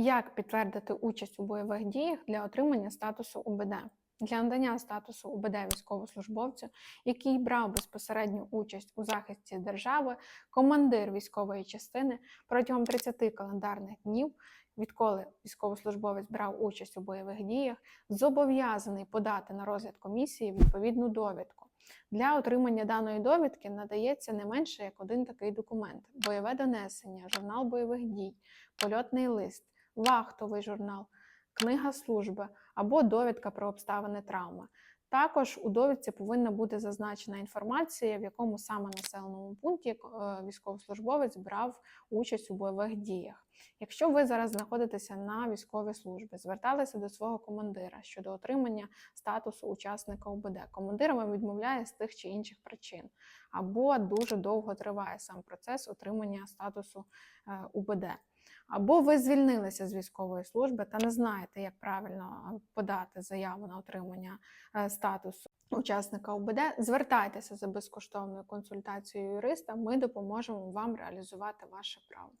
Як підтвердити участь у бойових діях для отримання статусу УБД? Для надання статусу УБД військовослужбовцю, який брав безпосередню участь у захисті держави, командир військової частини протягом 30 календарних днів, відколи військовослужбовець брав участь у бойових діях, зобов'язаний подати на розгляд комісії відповідну довідку. Для отримання даної довідки надається не менше як один такий документ: бойове донесення, журнал бойових дій, польотний лист, вахтовий журнал, книга служби або довідка про обставини травми. Також у довідці повинна бути зазначена інформація, в якому саме населеному пункті е, військовослужбовець брав участь у бойових діях. Якщо ви зараз знаходитеся на військовій службі, зверталися до свого командира щодо отримання статусу учасника УБД, командир вам відмовляє з тих чи інших причин, або дуже довго триває сам процес отримання статусу е, УБД. Або ви звільнилися з військової служби та не знаєте, як правильно подати заяву на отримання е, статусу учасника ОБД, звертайтеся за безкоштовною консультацією юриста. Ми допоможемо вам реалізувати ваше право.